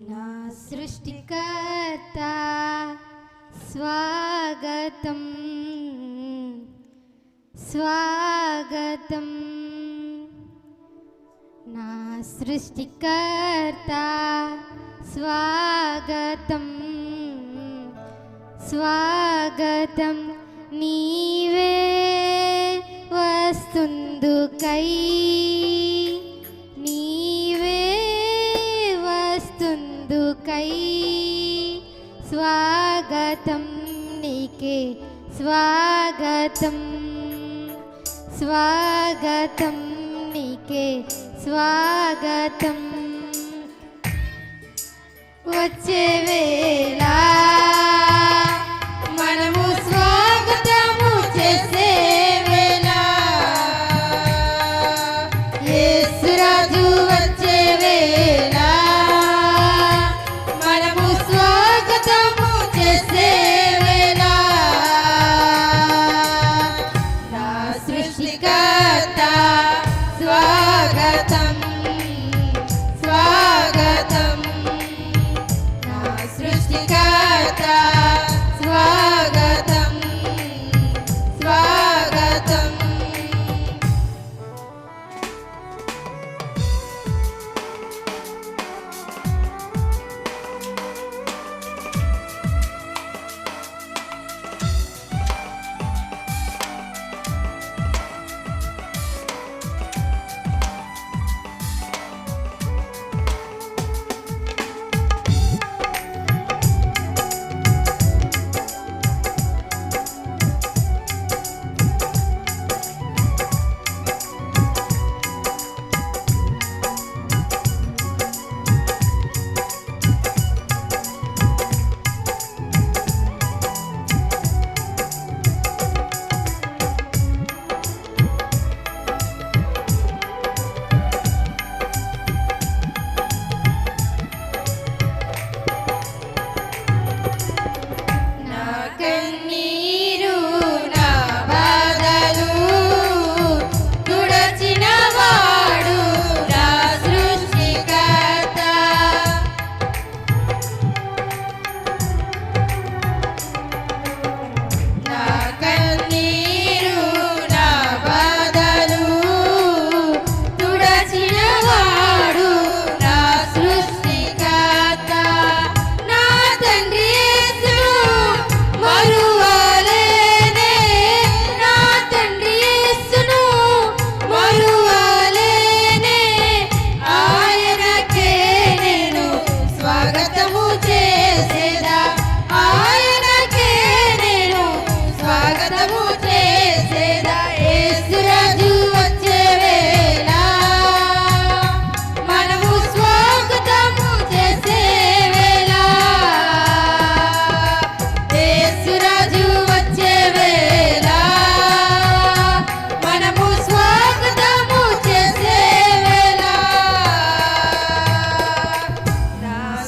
నా సృష్టికర్త స్వాగతం. స్వాగతం. నా సృష్టికర్త స్వాగతం. స్వాగతం నీవే వస్తుందుకై. स्वागतं निके स्वागतं स्वागतं निके स्वागतं वच्चे वेला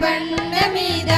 బండ మీద